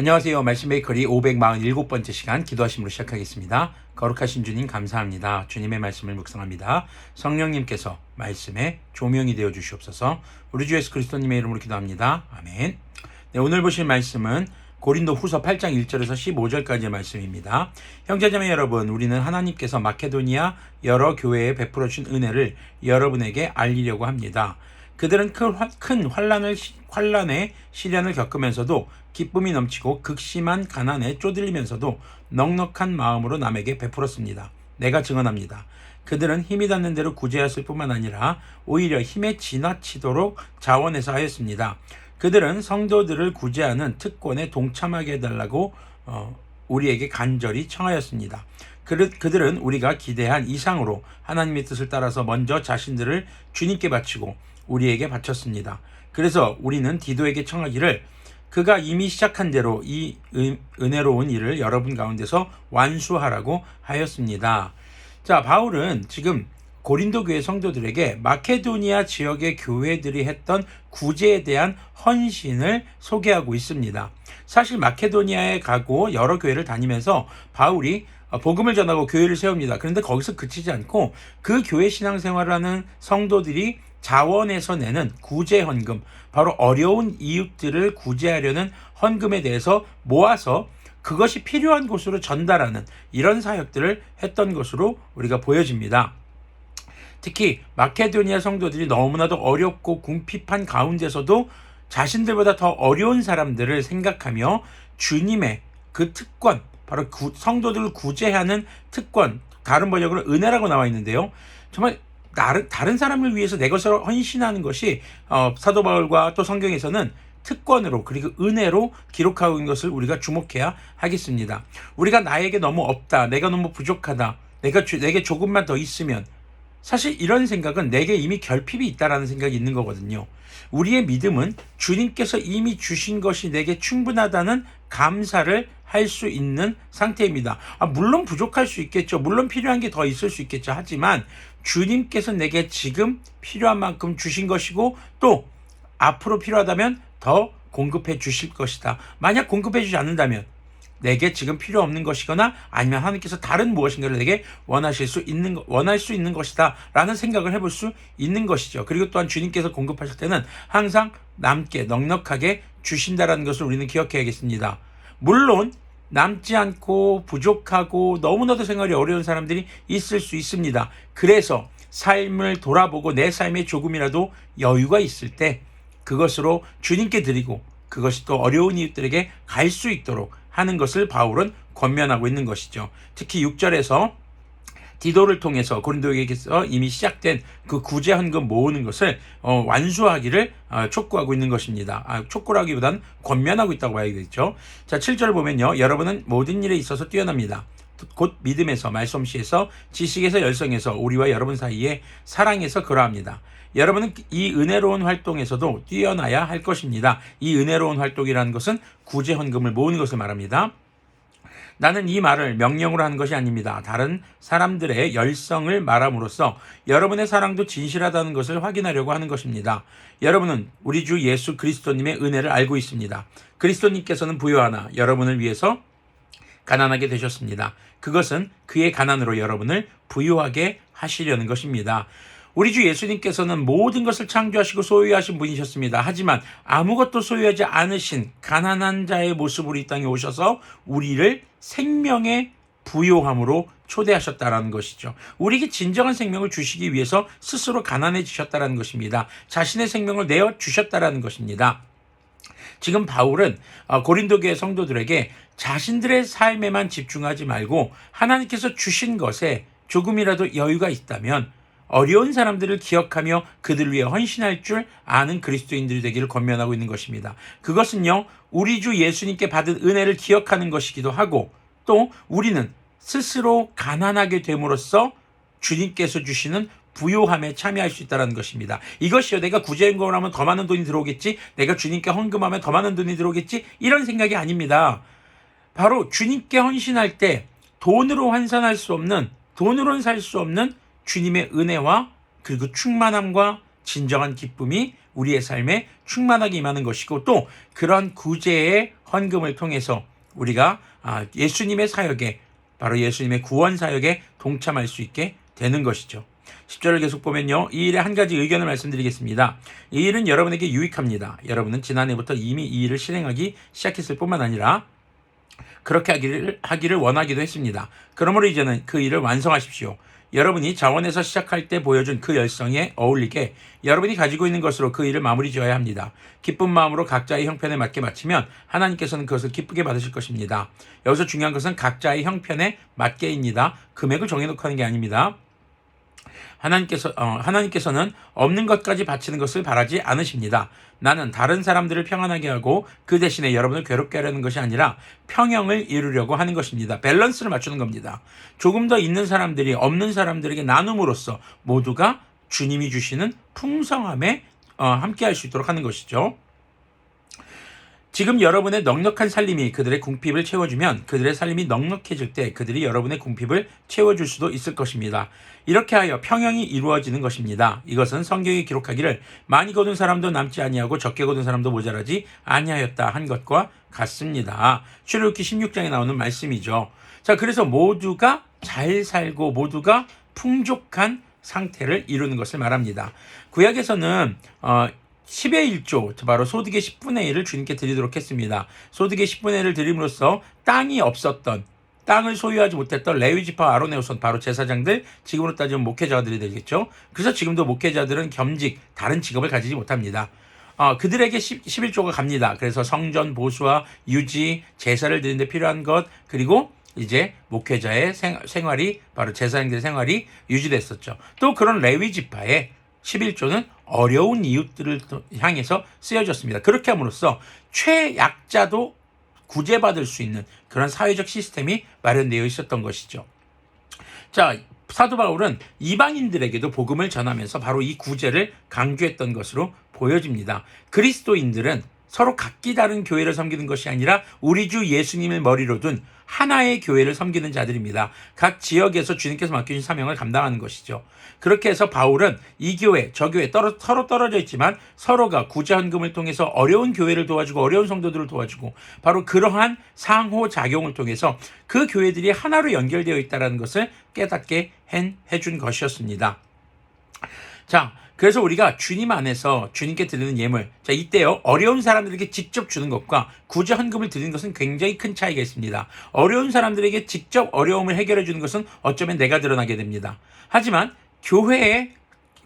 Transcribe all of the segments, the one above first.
안녕하세요. 말씀 베이커리 547번째 시간 기도하심으로 시작하겠습니다. 거룩하신 주님 감사합니다. 주님의 말씀을 묵상합니다. 성령님께서 말씀에 조명이 되어 주시옵소서. 우리 주 예수 그리스도님의 이름으로 기도합니다. 아멘. 네, 오늘 보실 말씀은 고린도 후서 8장 1절에서 15절까지의 말씀입니다. 형제자매 여러분, 우리는 하나님께서 마케도니아 여러 교회에 베풀어 주신 은혜를 여러분에게 알리려고 합니다. 그들은 큰, 환란을 시- 환란의 시련을 겪으면서도 기쁨이 넘치고 극심한 가난에 쪼들리면서도 넉넉한 마음으로 남에게 베풀었습니다. 내가 증언합니다. 그들은 힘이 닿는 대로 구제했을 뿐만 아니라 오히려 힘에 지나치도록 자원해서 하였습니다. 그들은 성도들을 구제하는 특권에 동참하게 해달라고 어, 우리에게 간절히 청하였습니다. 그들- 그들은 우리가 기대한 이상으로 하나님의 뜻을 따라서 먼저 자신들을 주님께 바치고 우리에게 바쳤습니다. 그래서 우리는 디도에게 청하기를 그가 이미 시작한 대로 이 은- 은혜로운 일을 여러분 가운데서 완수하라고 하였습니다. 자, 바울은 지금 고린도 교회 성도들에게 마케도니아 지역의 교회들이 했던 구제에 대한 헌신을 소개하고 있습니다. 사실 마케도니아에 가고 여러 교회를 다니면서 바울이 어, 복음을 전하고 교회를 세웁니다. 그런데 거기서 그치지 않고 그 교회 신앙생활을 하는 성도들이 자원에서 내는 구제 헌금, 바로 어려운 이웃들을 구제하려는 헌금에 대해서 모아서 그것이 필요한 곳으로 전달하는 이런 사역들을 했던 것으로 우리가 보여집니다. 특히 마케도니아 성도들이 너무나도 어렵고 궁핍한 가운데서도 자신들보다 더 어려운 사람들을 생각하며 주님의 그 특권, 바로 구- 성도들을 구제하는 특권, 다른 번역으로 은혜라고 나와 있는데요. 정말 다른, 다른 사람을 위해서 내 것을 헌신하는 것이 어, 사도 바울과 또 성경에서는 특권으로 그리고 은혜로 기록하고 있는 것을 우리가 주목해야 하겠습니다. 우리가 나에게 너무 없다, 내가 너무 부족하다, 내가 주- 내게 조금만 더 있으면 사실 이런 생각은 내게 이미 결핍이 있다라는 생각이 있는 거거든요. 우리의 믿음은 주님께서 이미 주신 것이 내게 충분하다는 감사를 할 수 있는 상태입니다. 아, 물론 부족할 수 있겠죠. 물론 필요한 게 더 있을 수 있겠죠. 하지만 주님께서 내게 지금 필요한 만큼 주신 것이고 또 앞으로 필요하다면 더 공급해 주실 것이다. 만약 공급해 주지 않는다면 내게 지금 필요 없는 것이거나 아니면 하나님께서 다른 무엇인가를 내게 원하실 수 있는 거- 원할 수 있는 것이다라는 생각을 해볼 수 있는 것이죠. 그리고 또한 주님께서 공급하실 때는 항상 남게 넉넉하게 주신다라는 것을 우리는 기억해야겠습니다. 물론 남지 않고 부족하고 너무나도 생활이 어려운 사람들이 있을 수 있습니다. 그래서 삶을 돌아보고 내 삶에 조금이라도 여유가 있을 때 그것으로 주님께 드리고 그것이 또 어려운 이웃들에게 갈 수 있도록 하는 것을 바울은 권면하고 있는 것이죠. 특히 6절에서 디도를 통해서 고린도에게서 이미 시작된 그 구제 헌금 모으는 것을 어, 완수하기를 어, 촉구하고 있는 것입니다. 아, 촉구라기보단 권면하고 있다고 봐야겠죠. 자, 7절 보면요. 여러분은 모든 일에 있어서 뛰어납니다. 곧 믿음에서 말솜씨에서 지식에서 열성에서 우리와 여러분 사이에 사랑에서 그러합니다. 여러분은 이 은혜로운 활동에서도 뛰어나야 할 것입니다. 이 은혜로운 활동이라는 것은 구제 헌금을 모으는 것을 말합니다. 나는 이 말을 명령으로 하는 것이 아닙니다. 다른 사람들의 열성을 말함으로써 여러분의 사랑도 진실하다는 것을 확인하려고 하는 것입니다. 여러분은 우리 주 예수 그리스도님의 은혜를 알고 있습니다. 그리스도님께서는 부요하나 여러분을 위해서 가난하게 되셨습니다. 그것은 그의 가난으로 여러분을 부유하게 하시려는 것입니다. 우리 주 예수님께서는 모든 것을 창조하시고 소유하신 분이셨습니다. 하지만 아무것도 소유하지 않으신 가난한 자의 모습으로 이 땅에 오셔서 우리를 생명의 부요함으로 초대하셨다라는 것이죠. 우리에게 진정한 생명을 주시기 위해서 스스로 가난해지셨다라는 것입니다. 자신의 생명을 내어 주셨다라는 것입니다. 지금 바울은 어, 고린도 교회 성도들에게 자신들의 삶에만 집중하지 말고 하나님께서 주신 것에 조금이라도 여유가 있다면 어려운 사람들을 기억하며 그들 위해 헌신할 줄 아는 그리스도인들이 되기를 권면하고 있는 것입니다. 그것은요, 우리 주 예수님께 받은 은혜를 기억하는 것이기도 하고 또 우리는 스스로 가난하게 됨으로써 주님께서 주시는 부요함에 참여할 수 있다는 것입니다. 이것이요, 내가 구제헌금을 하면 더 많은 돈이 들어오겠지, 내가 주님께 헌금하면 더 많은 돈이 들어오겠지, 이런 생각이 아닙니다. 바로 주님께 헌신할 때 돈으로 환산할 수 없는, 돈으로는 살 수 없는 주님의 은혜와 그리고 충만함과 진정한 기쁨이 우리의 삶에 충만하게 임하는 것이고 또 그런 구제의 헌금을 통해서 우리가 아, 예수님의 사역에 바로 예수님의 구원 사역에 동참할 수 있게 되는 것이죠. 10절을 계속 보면요. 이 일에 한 가지 의견을 말씀드리겠습니다. 이 일은 여러분에게 유익합니다. 여러분은 지난해부터 이미 이 일을 실행하기 시작했을 뿐만 아니라 그렇게 하기를, 하기를 원하기도 했습니다. 그러므로 이제는 그 일을 완성하십시오. 여러분이 자원에서 시작할 때 보여준 그 열성에 어울리게 여러분이 가지고 있는 것으로 그 일을 마무리 지어야 합니다. 기쁜 마음으로 각자의 형편에 맞게 마치면 하나님께서는 그것을 기쁘게 받으실 것입니다. 여기서 중요한 것은 각자의 형편에 맞게입니다. 금액을 정해놓고 하는 게 아닙니다. 하나님께서 어, 하나님께서는 없는 것까지 바치는 것을 바라지 않으십니다. 나는 다른 사람들을 평안하게 하고 그 대신에 여러분을 괴롭게 하려는 것이 아니라 평형을 이루려고 하는 것입니다. 밸런스를 맞추는 겁니다. 조금 더 있는 사람들이 없는 사람들에게 나눔으로써 모두가 주님이 주시는 풍성함에 어, 함께 할 수 있도록 하는 것이죠. 지금 여러분의 넉넉한 살림이 그들의 궁핍을 채워주면 그들의 살림이 넉넉해질 때 그들이 여러분의 궁핍을 채워줄 수도 있을 것입니다. 이렇게 하여 평형이 이루어지는 것입니다. 이것은 성경이 기록하기를 많이 거둔 사람도 남지 아니하고 적게 거둔 사람도 모자라지 아니하였다 한 것과 같습니다. 출애굽기 16장에 나오는 말씀이죠. 자, 그래서 모두가 잘 살고 모두가 풍족한 상태를 이루는 것을 말합니다. 구약에서는 어, 10의 1조, 바로 소득의 10분의 1을 주님께 드리도록 했습니다. 소득의 10분의 1을 드림으로써 땅이 없었던 땅을 소유하지 못했던 레위 지파 아론의 후손 바로 제사장들 지금으로 따지면 목회자들이 되겠죠. 그래서 지금도 목회자들은 겸직 다른 직업을 가지지 못합니다. 어, 그들에게 10, 11조가 갑니다. 그래서 성전 보수와 유지, 제사를 드리는데 필요한 것 그리고 이제 목회자의 생, 생활이 바로 제사장들의 생활이 유지됐었죠. 또 그런 레위 지파의 11조는 어려운 이웃들을 향해서 쓰여졌습니다. 그렇게 함으로써 최약자도 구제받을 수 있는 그런 사회적 시스템이 마련되어 있었던 것이죠. 자, 사도 바울은 이방인들에게도 복음을 전하면서 바로 이 구제를 강조했던 것으로 보여집니다. 그리스도인들은 서로 각기 다른 교회를 섬기는 것이 아니라 우리 주 예수님을 머리로 둔 하나의 교회를 섬기는 자들입니다. 각 지역에서 주님께서 맡겨주신 사명을 감당하는 것이죠. 그렇게 해서 바울은 이 교회, 저 교회 떨어, 서로 떨어져 있지만 서로가 구제헌금을 통해서 어려운 교회를 도와주고 어려운 성도들을 도와주고 바로 그러한 상호작용을 통해서 그 교회들이 하나로 연결되어 있다는 것을 깨닫게 해준 것이었습니다. 자, 그래서 우리가 주님 안에서 주님께 드리는 예물, 자, 이때요, 어려운 사람들에게 직접 주는 것과 구제 헌금을 드리는 것은 굉장히 큰 차이가 있습니다. 어려운 사람들에게 직접 어려움을 해결해 주는 것은 어쩌면 내가 드러나게 됩니다. 하지만 교회의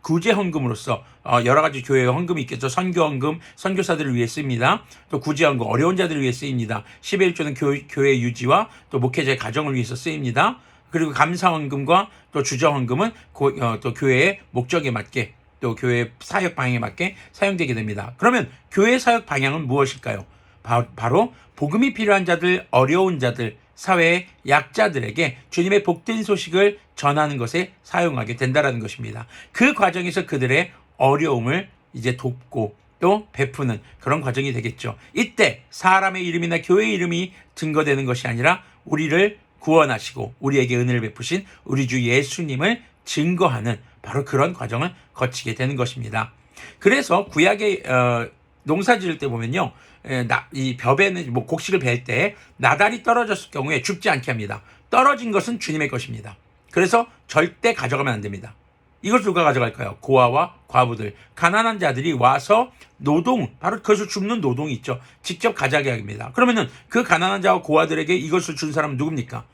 구제 헌금으로서 어, 여러 가지 교회 헌금이 있겠죠. 선교 헌금, 선교사들을 위해 쓰입니다. 또 구제 헌금, 어려운 자들을 위해 쓰입니다. 11조는 교, 교회 유지와 또 목회자의 가정을 위해서 쓰입니다. 그리고 감사 헌금과 또 주저 헌금은 어, 또 교회의 목적에 맞게 또 교회 사역 방향에 맞게 사용되게 됩니다. 그러면 교회 사역 방향은 무엇일까요? 바 로 복음이 필요한 자들, 어려운 자들, 사회의 약자들에게 주님의 복된 소식을 전하는 것에 사용하게 된다라는 것입니다. 그 과정에서 그들의 어려움을 이제 돕고 또 베푸는 그런 과정이 되겠죠. 이때 사람의 이름이나 교회 이름이 증거되는 것이 아니라 우리를 구원하시고 우리에게 은혜를 베푸신 우리 주 예수님을 증거하는 바로 그런 과정을 거치게 되는 것입니다. 그래서 구약의 어, 농사 지을 때 보면요. 에, 나, 이 벽에는 뭐 곡식을 벨 때 나달이 떨어졌을 경우에 죽지 않게 합니다. 떨어진 것은 주님의 것입니다. 그래서 절대 가져가면 안 됩니다. 이걸 누가 가져갈까요? 고아와 과부들, 가난한 자들이 와서 노동, 바로 그것을 줍는 노동이 있죠. 직접 가져가게 합니다. 그러면은 그 가난한 자와 고아들에게 이것을 준 사람은 누굽니까?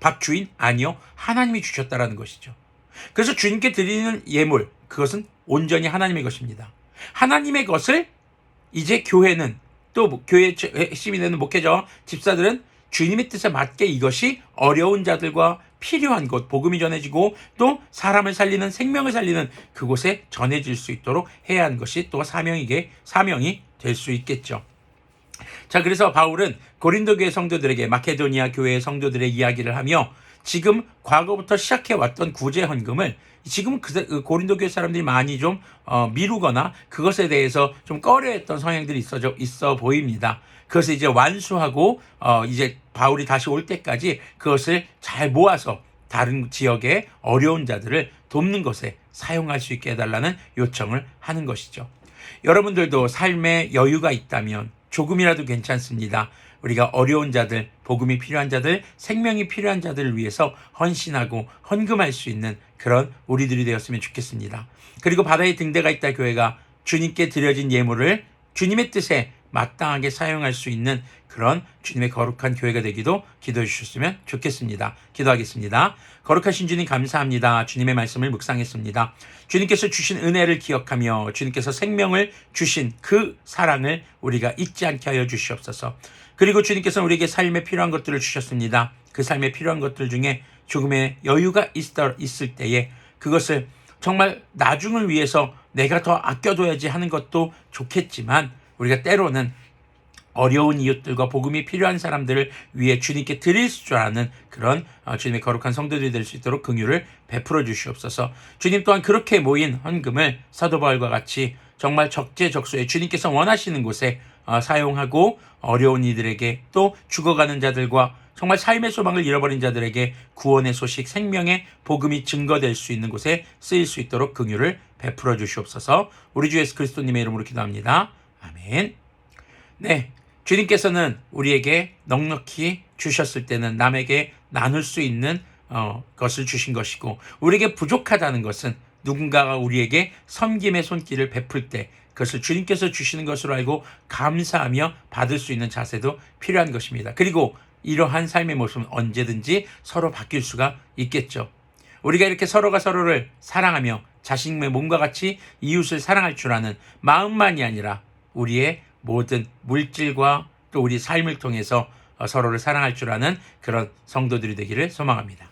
밥 주인? 아니요. 하나님이 주셨다라는 것이죠. 그래서 주님께 드리는 예물, 그것은 온전히 하나님의 것입니다. 하나님의 것을 이제 교회는 또 교회 핵심이 되는 목회자와 집사들은 주님의 뜻에 맞게 이것이 어려운 자들과 필요한 곳, 복음이 전해지고 또 사람을 살리는 생명을 살리는 그곳에 전해질 수 있도록 해야 하는 것이 또 사명이게 사명이 될 수 있겠죠. 자, 그래서 바울은 고린도 교회 성도들에게 마케도니아 교회의 성도들의 이야기를 하며 지금 과거부터 시작해 왔던 구제 헌금을 지금 그 고린도 교회 사람들이 많이 좀 어, 미루거나 그것에 대해서 좀 꺼려했던 성향들이 있어 있어 보입니다. 그것을 이제 완수하고 어, 이제 바울이 다시 올 때까지 그것을 잘 모아서 다른 지역의 어려운 자들을 돕는 것에 사용할 수 있게 해달라는 요청을 하는 것이죠. 여러분들도 삶에 여유가 있다면 조금이라도 괜찮습니다. 우리가 어려운 자들, 복음이 필요한 자들, 생명이 필요한 자들을 위해서 헌신하고 헌금할 수 있는 그런 우리들이 되었으면 좋겠습니다. 그리고 바다에 등대가 있다 교회가 주님께 드려진 예물을 주님의 뜻에 마땅하게 사용할 수 있는 그런 주님의 거룩한 교회가 되기도 기도해 주셨으면 좋겠습니다. 기도하겠습니다. 거룩하신 주님 감사합니다. 주님의 말씀을 묵상했습니다. 주님께서 주신 은혜를 기억하며 주님께서 생명을 주신 그 사랑을 우리가 잊지 않게 하여 주시옵소서. 그리고 주님께서는 우리에게 삶에 필요한 것들을 주셨습니다. 그 삶에 필요한 것들 중에 조금의 여유가 있을, 있을 때에 그것을 정말 나중을 위해서 내가 더 아껴둬야지 하는 것도 좋겠지만 우리가 때로는 어려운 이웃들과 복음이 필요한 사람들을 위해 주님께 드릴 줄 아는 그런 어, 주님의 거룩한 성도들이 될 수 있도록 긍휼을 베풀어 주시옵소서. 주님 또한 그렇게 모인 헌금을 사도 바울과 같이 정말 적재적소에 주님께서 원하시는 곳에 어, 사용하고 어려운 이들에게 또 죽어가는 자들과 정말 삶의 소망을 잃어버린 자들에게 구원의 소식, 생명의 복음이 증거될 수 있는 곳에 쓰일 수 있도록 긍휼을 베풀어 주시옵소서. 우리 주 예수 그리스도님의 이름으로 기도합니다. 아멘. 네. 주님께서는 우리에게 넉넉히 주셨을 때는 남에게 나눌 수 있는 어, 것을 주신 것이고 우리에게 부족하다는 것은 누군가가 우리에게 섬김의 손길을 베풀 때 그것을 주님께서 주시는 것으로 알고 감사하며 받을 수 있는 자세도 필요한 것입니다. 그리고 이러한 삶의 모습은 언제든지 서로 바뀔 수가 있겠죠. 우리가 이렇게 서로가 서로를 사랑하며 자신의 몸과 같이 이웃을 사랑할 줄 아는 마음만이 아니라 우리의 모든 물질과 또 우리 삶을 통해서 어, 서로를 사랑할 줄 아는 그런 성도들이 되기를 소망합니다.